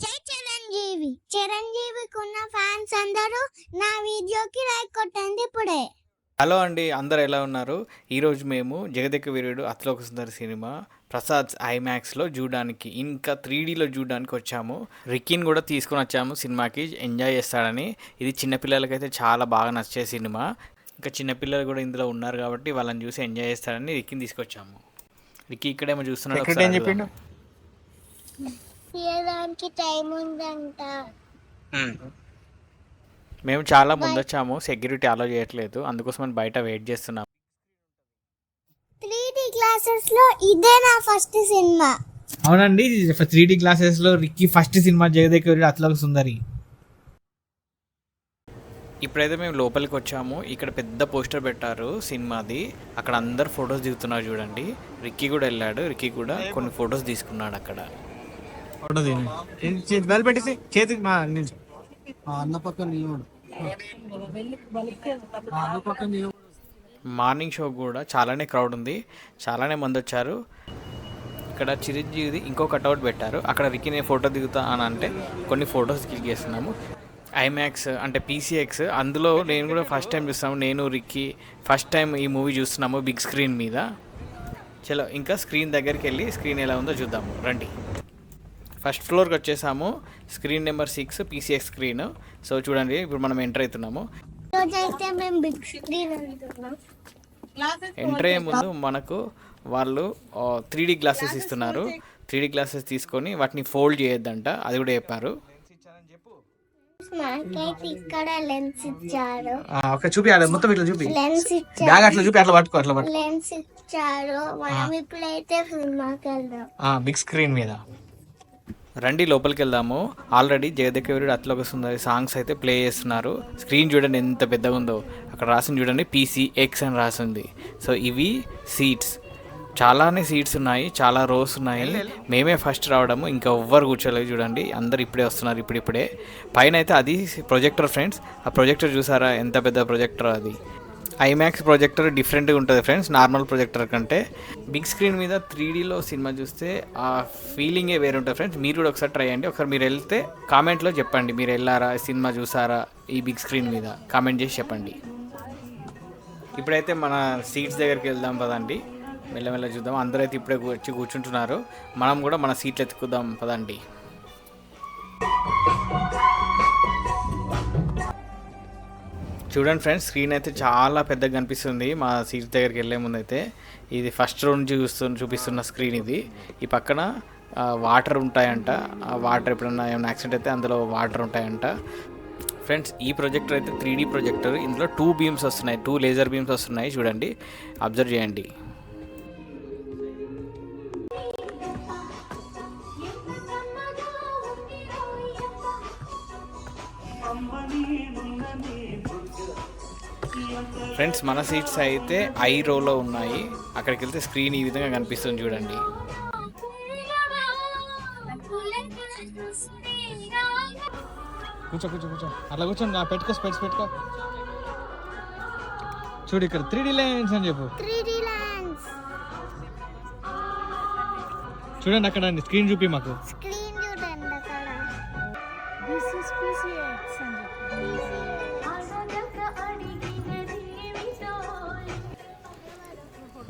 జై చిరంజీవి. చిరంజీవికి ఉన్న ఫ్యాన్స్ అందరూ నా వీడియోకి లైక్ కొట్టండి ఇప్పుడే. హలో అండి అందరు ఎలా ఉన్నారు? ఈరోజు మేము జగదెక్క వీరుడు అత్లోక సుందరి సినిమా ప్రసాద్ ఐమాక్స్లో చూడడానికి ఇంకా త్రీ డీలో చూడడానికి వచ్చాము. రిక్కీని కూడా తీసుకొని వచ్చాము సినిమాకి ఎంజాయ్ చేస్తాడని. ఇది చిన్నపిల్లలకైతే చాలా బాగా నచ్చే సినిమా. ఇంకా చిన్నపిల్లలు కూడా ఇందులో ఉన్నారు కాబట్టి వాళ్ళని చూసి ఎంజాయ్ చేస్తాడని రిక్కీని తీసుకొచ్చాము. రిక్కీ ఇక్కడేమో చూస్తున్నాడు తీయడానికి టైం ఉందంట. మేము చాలా ముందు వచ్చాము సెక్యూరిటీ అలో చేయట్లేదు అందుకోసం బయట వెయిట్ చేస్తున్నాం. త్రీ డి క్లాసెస్లో ఇదే నా ఫస్ట్ సినిమా. అవునండి త్రీ డి క్లాసెస్లో Ricky first cinema Jagadeshwari Athiloka Sundari. ఇప్పుడైతే మేము లోపలికి వచ్చాము ఇక్కడ పెద్ద పోస్టర్ పెట్టారు సినిమాది అక్కడ అందరు ఫొటోస్ దిగుతున్నారు చూడండి. రిక్కీ కూడా వెళ్ళాడు రిక్కీ కూడా కొన్ని ఫొటోస్ తీసుకున్నాడు అక్కడ. ఫోటో తీయండి. బెల్ పెట్టేసి చేతికి మా నిల్చో. అన్న పక్కన నిలబడు. అన్న పక్కన నిలబడు. మార్నింగ్ షో కూడా చాలానే క్రౌడ్ ఉంది. చాలానే మంది వచ్చారు. ఇక్కడ చిరంజీవిది ఇంకో కట్అవుట్ పెట్టారు. అక్కడ రిక్కీ నేను ఫోటో దిగుతా అని అంటే కొన్ని ఫొటోస్ క్లిక్ చేస్తున్నాము. ఐమాక్స్ అంటే పీసీఎక్స్. అందులో నేను కూడా ఫస్ట్ టైం చూస్తున్నాము. నేను రిక్కీ ఫస్ట్ టైం ఈ మూవీ చూస్తున్నాము బిగ్ స్క్రీన్ మీద. చలో ఇంకా స్క్రీన్ దగ్గరికి వెళ్ళి స్క్రీన్ ఎలా ఉందో చూద్దాము. రండి. ఫస్ట్ ఫ్లోర్కి వచ్చేసాము. Screen number six PCX screen. So చూడండి ఇప్పుడు మనం ఎంటర్ అవుతున్నాము. ఎంటర్ అయ్యే ముందు మనకు వాళ్ళు త్రీ డీ గ్లాసెస్ ఇస్తున్నారు. త్రీ డీ గ్లాసెస్ తీసుకొని వాటిని ఫోల్డ్ చేయొద్దంట. అది కూడా చెప్పారు. మనకైతే ఇక్కడ లెన్స్ ఇచ్చారు. ఆ, ఓకే చూపి ఆడ మొత్తం ఇట్లా చూపి. లెన్స్ బ్యాగ్ ఇచ్చారు అట్లా చూపి అట్లా పట్టుకో అట్లా పట్టుకో. లెన్స్ ఇచ్చారు. మనం ఇప్పుడైతే సినిమాకి వెళ్దాం బిగ్ స్క్రీన్ మీద. రండి లోపలికి వెళ్దాము ఆల్రెడీ జగదేకవీరుడు అట్లోకి సుందరి సాంగ్స్ అయితే ప్లే చేస్తున్నారు. స్క్రీన్ చూడండి ఎంత పెద్దగా ఉందో. అక్కడ రాసింది చూడండి పీసీ ఎక్స్ అని రాసింది. సో ఇవి సీట్స్ చాలానే సీట్స్ ఉన్నాయి చాలా రోస్ ఉన్నాయి. మేమే ఫస్ట్ రావడము ఇంకా ఎవ్వరు కూర్చోలేదు చూడండి. అందరు ఇప్పుడే వస్తున్నారు ఇప్పుడిప్పుడే. పైన అయితే అది ప్రొజెక్టర్ ఫ్రెండ్స్ ఆ ప్రొజెక్టర్ చూసారా? ఎంత పెద్ద ప్రొజెక్టర్ అది. ఐమాక్స్ ప్రొజెక్టర్ డిఫరెంట్గా ఉంటుంది ఫ్రెండ్స్ నార్మల్ ప్రొజెక్టర్ కంటే. బిగ్ స్క్రీన్ మీద త్రీడీలో సినిమా చూస్తే ఆ ఫీలింగే వేరే ఉంటుంది ఫ్రెండ్స్ మీరు కూడా ఒకసారి ట్రై చేయండి. ఒకసారి మీరు వెళ్తే కామెంట్లో చెప్పండి. మీరు వెళ్ళారా? సినిమా చూసారా? ఈ బిగ్ స్క్రీన్ మీద కామెంట్ చేసి చెప్పండి. ఇప్పుడైతే మన సీట్స్ దగ్గరికి వెళ్దాం పదండి. మెల్లమెల్ల చూద్దాం. అందరైతే ఇప్పుడే వచ్చి కూర్చుంటున్నారు. మనం కూడా మన సీట్లు ఎత్తుకుదాం పదండి. చూడండి ఫ్రెండ్స్ స్క్రీన్ అయితే చాలా పెద్దగా కనిపిస్తుంది. మా సీట్ దగ్గరికి వెళ్ళే ముందు అయితే ఇది ఫస్ట్ రౌండ్ చూస్తున్న చూస్తు చూపిస్తున్న స్క్రీన్ ఇది. ఈ పక్కన వాటర్ ఉంటాయంట. ఆ వాటర్ ఎప్పుడన్నా ఏమైనా యాక్సిడెంట్ అయితే అందులో వాటర్ ఉంటాయంట. ఫ్రెండ్స్ ఈ ప్రొజెక్టర్ అయితే త్రీ డీ ప్రొజెక్టర్ ఇందులో టూ బీమ్స్ వస్తున్నాయి. టూ లేజర్ బీమ్స్ వస్తున్నాయి. చూడండి. అబ్జర్వ్ చేయండి. ఫ్రెండ్స్ మన సీట్స్ అయితే ఐ రోలో ఉన్నాయి. అక్కడికి వెళ్తే స్క్రీన్ ఈ విధంగా కనిపిస్తుంది చూడండి. కూర్చో కూర్చో కూర్చో. అట్లా కూర్చోండి నా పెట్టుకో స్పెట్స్ పెట్టుకో. చూడు ఇక్కడ త్రీ డి లైన్స్ అని చెప్పు. చూడండి అక్కడ స్క్రీన్ చూపి మాకు. స్క్రీన్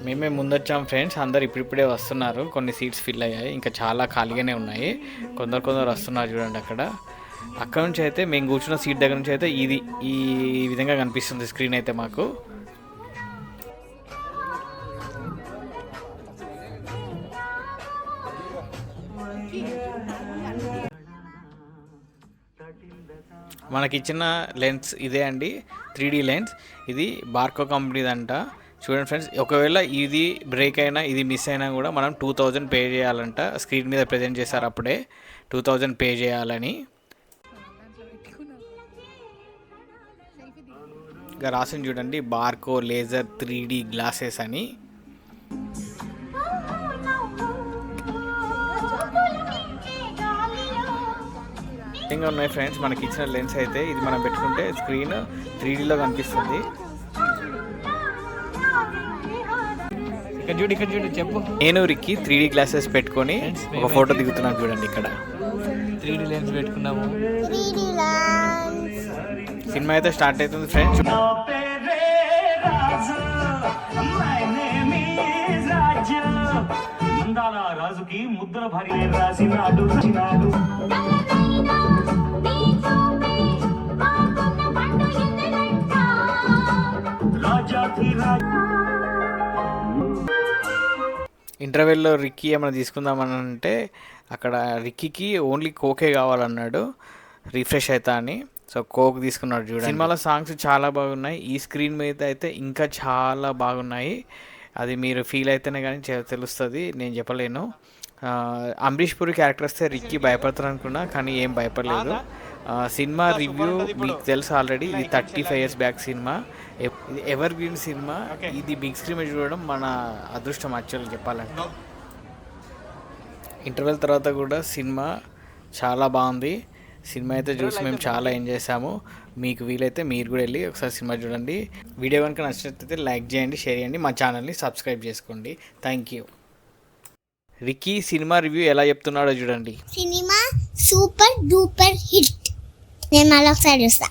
మేమే ముందొచ్చాం ఫ్రెండ్స్ అందరు ఇప్పుడిప్పుడే వస్తున్నారు. కొన్ని సీట్స్ ఫిల్ అయ్యాయి ఇంకా చాలా ఖాళీగానే ఉన్నాయి. కొందరు కొందరు వస్తున్నారు చూడండి అక్కడ. అక్కడ నుంచి అయితే మేము కూర్చున్న సీట్ దగ్గర నుంచి అయితే ఇది ఈ విధంగా కనిపిస్తుంది స్క్రీన్ అయితే మాకు. మనకిచ్చిన లెన్స్ ఇదే అండి త్రీ డీ లెన్స్. ఇది బార్కో కంపెనీదంట. అంట చూడండి ఫ్రెండ్స్ ఒకవేళ ఇది బ్రేక్ అయినా ఇది మిస్ అయినా కూడా మనం టూ థౌజండ్ పే చేయాలంట. స్క్రీన్ మీద ప్రజెంట్ చేశారు అప్పుడే. టూ థౌజండ్ పే చేయాలని. ఇక రాసింది చూడండి Barco laser three D glasses అని. ఉన్నాయి ఫ్రెండ్స్ మనకి ఇచ్చిన లెన్స్ అయితే ఇది మనం పెట్టుకుంటే స్క్రీన్ త్రీ డీలో కనిపిస్తుంది. ఇక్కడ చూడు ఇక్కడ చూడు చెప్పు. నేను రికి త్రీ డీ గ్లాసెస్ పెట్టుకొని ఒక ఫోటో దిగుతున్నాను చూడండి ఇక్కడ. త్రీ డీ లెన్స్ పెట్టుకున్నాము. సినిమా అయితే స్టార్ట్ అవుతుంది ఫ్రెండ్స్ రాజుకి ముద్ర భారీ రాసినాడు రాసినాడు. రాజాకి రాజు. ఇంటర్వెల్లో రిక్కీ ఏమైనా తీసుకుందామని అంటే అక్కడ రిక్కీకి ఓన్లీ కోకే కావాలన్నాడు. రిఫ్రెష్ అవుతా అని. సో కోక్ తీసుకున్నాడు చూడండి. సినిమాలో సాంగ్స్ చాలా బాగున్నాయి. ఈ స్క్రీన్ మీద అయితే ఇంకా చాలా బాగున్నాయి. అది మీరు ఫీల్ అయితేనే కానీ తెలుస్తుంది. నేను చెప్పలేను. అంబరీష్ పూరి క్యారెక్టర్ వస్తే రిక్కీ భయపడతారు అనుకున్నా కానీ ఏం భయపడలేదు. సినిమా రివ్యూ మీకు తెలుసు ఆల్రెడీ ఇది thirty five years back cinema. Evergreen cinema? ఇది బిగ్ స్క్రీన్ మీద చూడడం మన అదృష్టం యాక్చువల్గా చెప్పాలంటే. ఇంటర్వెల్ తర్వాత కూడా సినిమా చాలా బాగుంది. సినిమా అయితే చూసి మేము చాలా ఎంజాయ్ చేసాము మీకు వీలైతే మీరు కూడా వెళ్ళి ఒకసారి సినిమా చూడండి. వీడియో కనుక నచ్చినట్లయితే లైక్ చేయండి షేర్ చేయండి. మా ఛానల్ని సబ్స్క్రైబ్ చేసుకోండి. Thank you Ricky cinema review ఎలా చెప్తున్నాడో చూడండి. సినిమా సూపర్ డూపర్ హిట్ నేను మళ్ళీ ఒకసారి చూస్తా